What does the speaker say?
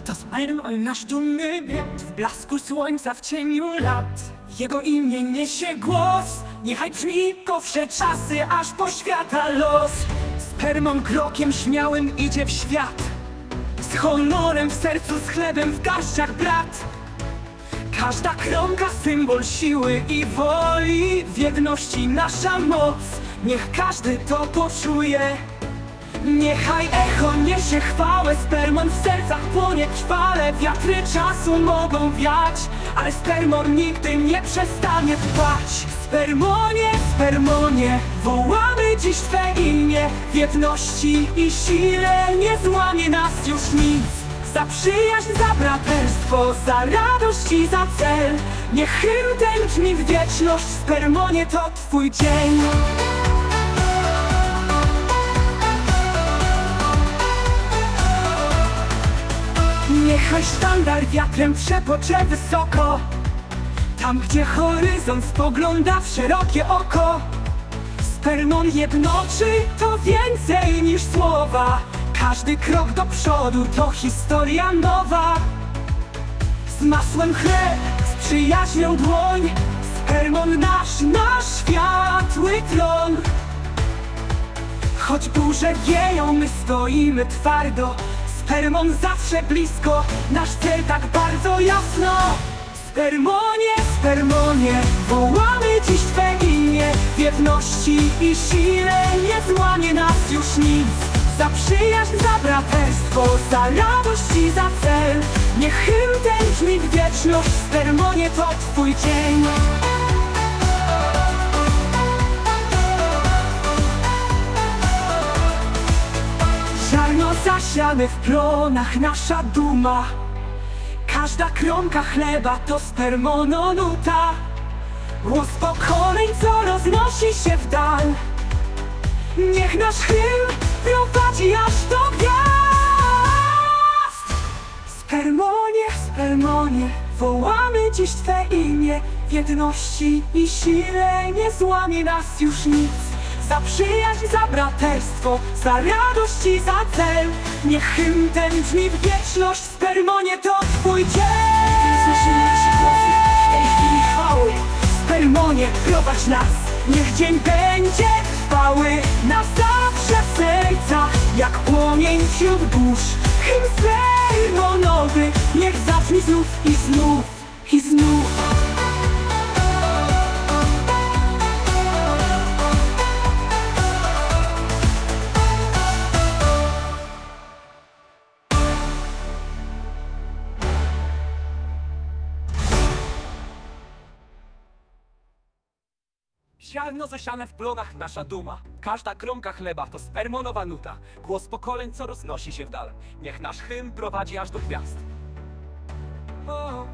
Oto Spider-Man, nasz dumny byt W blasku słońca, w cieniu lat. Jego imię niesie głos. Niechaj go wsze czasy, aż po świata los Spermą krokiem śmiałym idzie w świat. Z honorem w sercu, z chlebem w garściach brat. Każda kromka symbol siły i woli. W jedności nasza moc. Niech każdy to poczuje Niechaj echo niesie chwałę Spermon w sercach płonie trwale. Wiatry czasu mogą wiać Ale spermon nigdy nie przestanie trwać Spermonie, spermonie Wołamy dziś Twe imię. W jedności i sile Nie złamie nas już nic. Za przyjaźń, za braterstwo, za radość i za cel. Niech hymn ten brzmi w wieczność, Spermonie to Twój dzień Niechaj sztandar wiatrem przepocze wysoko. Tam gdzie horyzont spogląda w szerokie oko. Spermon jednoczy to więcej niż słowa. Każdy krok do przodu to historia nowa. Z masłem chleb, z przyjaźnią dłoń. Spermon nasz, nasz światły tron. Choć burze wieją, my stoimy twardo Spermon zawsze blisko, nasz cel tak bardzo jasno. Spermonie, spermonie, wołamy dziś Twe imię. W jedności i sile nie złamie nas już nic. Za przyjaźń, za braterstwo, za radość i za cel. Niech hymn ten brzmi w wieczność, Spermonie to Twój dzień Zasiane w plonach, nasza duma. Każda kromka chleba to spermononuta. Głos pokoleń, co roznosi się w dal. Niech nasz hymn prowadzi aż do gwiazd. Spermonie, spermonie, wołamy dziś Twe imię. W jedności i sile nie złamie nas już nic Za przyjaźń, za braterstwo, za radość i za cel. Niech hymn ten brzmi w wieczność, Spermonie to Twój dzień. Słyszymy nasze głosy, tej chwili chwały Spermonie, prowadź nas, niech dzień będzie trwały Na zawsze w sercach, jak płomień wśród burz. Hymn spermonowy, niech zabrzmi znów i znów i znów Ziarno zasiane w plonach nasza duma. Każda kromka chleba to spermonowa nuta. Głos pokoleń, co roznosi się w dal. Niech nasz hymn prowadzi aż do gwiazd. O,